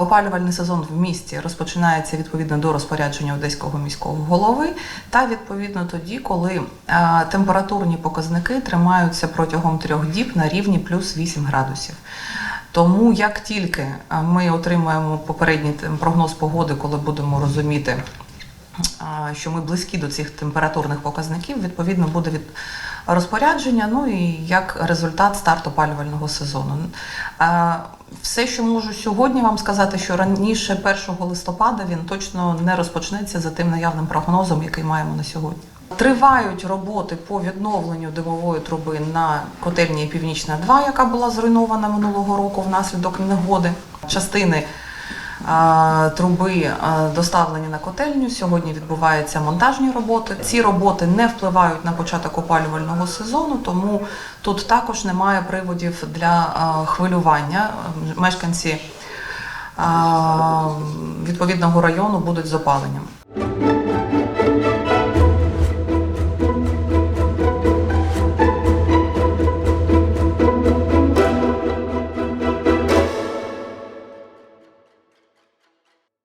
Опалювальний сезон в місті розпочинається відповідно до розпорядження одеського міського голови, та відповідно тоді, коли е, температурні показники тримаються протягом трьох діб на рівні плюс 8 градусів. Тому як тільки е, ми отримаємо попередній прогноз погоди, коли будемо розуміти, а, що ми близькі до цих температурних показників, відповідно буде від розпорядження, ну і як результат старт опалювального сезону. Все, що можу сьогодні вам сказати, що раніше 1 листопада він точно не розпочнеться за тим наявним прогнозом, який маємо на сьогодні. Тривають роботи по відновленню димової труби на котельні Північна 2, яка була зруйнована минулого року внаслідок негоди. Частини труби доставлені на котельню. Сьогодні відбуваються монтажні роботи. Ці роботи не впливають на початок опалювального сезону, тому тут також немає приводів для хвилювання. Мешканці відповідного району будуть з опаленням.